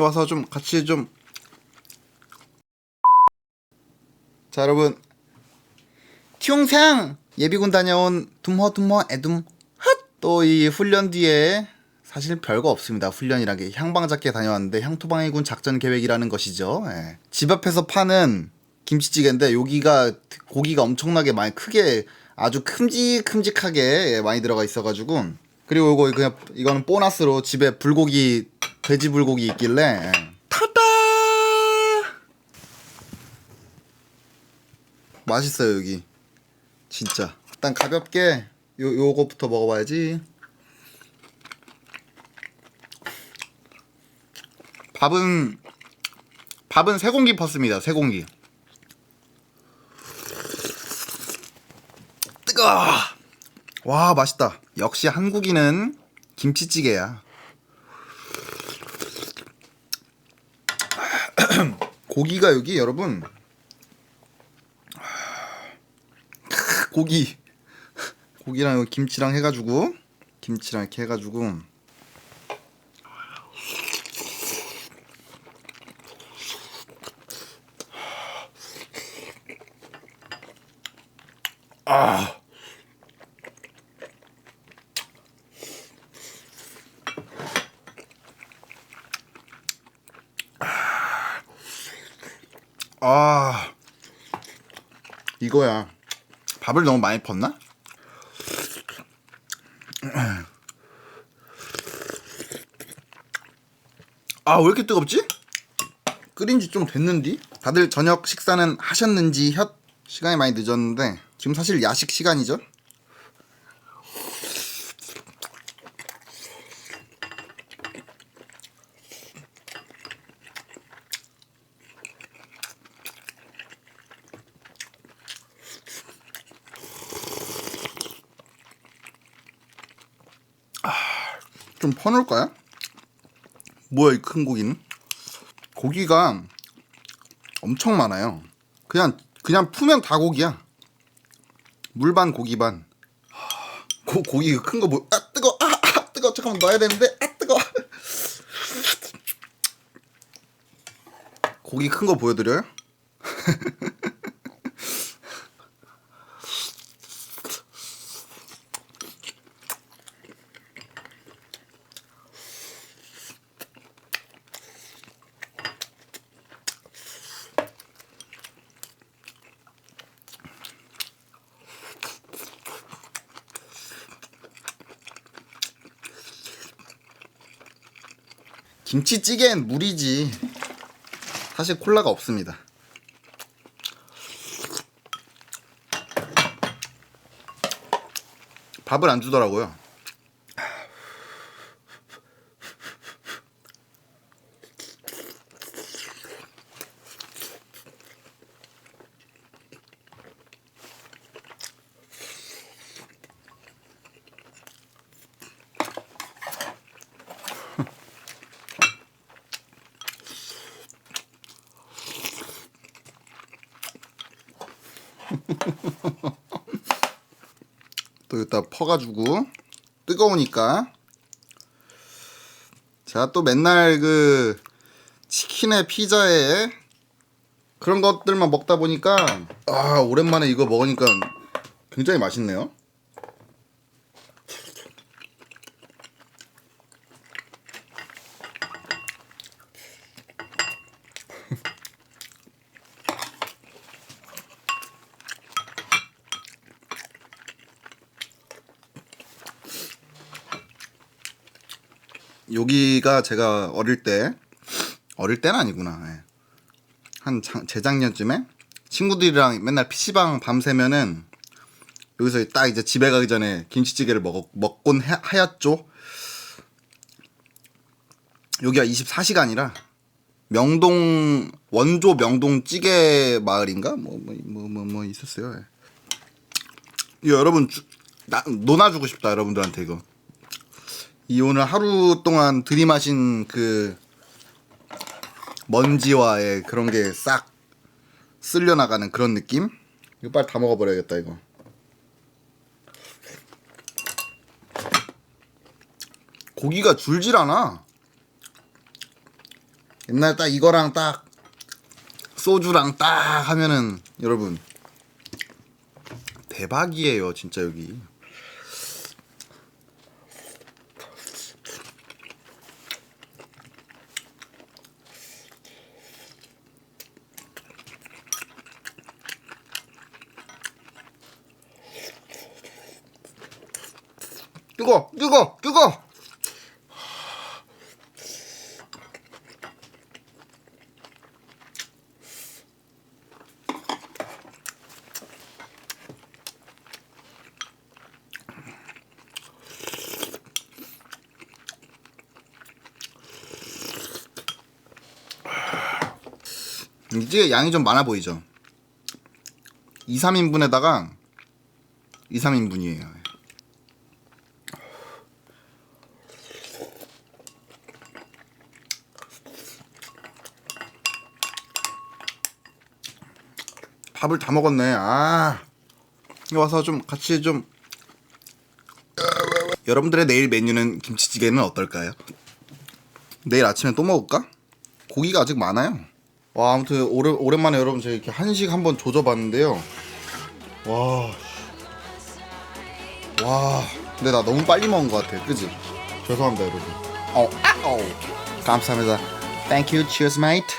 와서 좀 같이 좀. 자 여러분 티용상 예비군 다녀온 둠허둠허 애둠 또이 훈련 뒤에 사실 별거 없습니다. 훈련이란 게 향방 잡게 다녀왔는데 향토방해군 작전 계획이라는 것이죠. 예. 집 앞에서 파는 김치찌개인데 여기가 고기가 엄청나게 많이 크게 아주 큼직큼직하게 예, 많이 들어가 있어가지고 그리고 이거 그냥 이거는 보너스로 집에 불고기 돼지 불고기 있길래. 예. 타다! 맛있어요 여기. 진짜. 일단 가볍게 요 요거부터 먹어봐야지. 밥은 밥은 세 공기 펐습니다 세 공기. 뜨거! 와 맛있다. 역시 한국인은 김치찌개야 고기가 여기 여러분 고기. 고기랑 김치랑 해가지고 김치랑 이렇게 해가지고. 아 아 이거야 밥을 너무 많이 펐나? 아 왜 이렇게 뜨겁지? 끓인 지 좀 됐는디? 다들 저녁 식사는 하셨는지 혓 시간이 많이 늦었는데 지금 사실 야식 시간이죠? 좀 퍼놓을까요? 뭐야 이 큰 고기는? 고기가 엄청 많아요. 그냥 그냥 푸면 다 고기야. 물 반 고기 반. 고 고기 큰 거 뭐? 아 뜨거. 아, 아 뜨거. 잠깐만 넣어야 되는데. 아 뜨거. 고기 큰 거 보여드려요? 김치찌개엔 물이지. 사실 콜라가 없습니다. 밥을 안 주더라고요. 또 여기다 퍼가지고 뜨거우니까 제가 또 맨날 그 치킨에 피자에 그런 것들만 먹다 보니까 아 오랜만에 이거 먹으니까 굉장히 맛있네요. 여기가 제가 어릴 때 어릴 때는 아니구나. 예. 한 장- 재작년쯤에 친구들이랑 맨날 PC방 밤새면은 여기서 딱 이제 집에 가기 전에 김치찌개를 먹, 먹곤 해, 하였죠. 여기가 24시간이라 명동 원조 명동 찌개 마을인가 뭐뭐 뭐 뭐 뭐 있었어요. 예. 이거 여러분 주, 나, 논아주고 싶다 여러분들한테 이거. 이 오늘 하루 동안 들이마신 그 먼지와의 그런 게 싹 쓸려 나가는 그런 느낌? 이거 빨리 다 먹어버려야겠다 이거. 고기가 줄질 않아. 옛날 딱 이거랑 딱 소주랑 딱 하면은 여러분 대박이에요 진짜 여기 뜨거 뜨거 뜨거. 이게 양이 좀 많아 보이죠? 2, 3인분에다가 2, 3인분이에요 밥을 다 먹었네. 아. 와서 좀 같이 좀 여러분들의 내일 메뉴는 김치찌개는 어떨까요? 내일 아침에 또 먹을까? 고기가 아직 많아요. 와 아무튼 오래, 오랜만에 여러분 제가 이렇게 한식 한번 조져봤는데요. 와. 와. 근데 나 너무 빨리 먹은 것 같아. 그지? 죄송합니다 여러분. 어. 아, 어. 감사합니다. Thank you. Cheers, mate.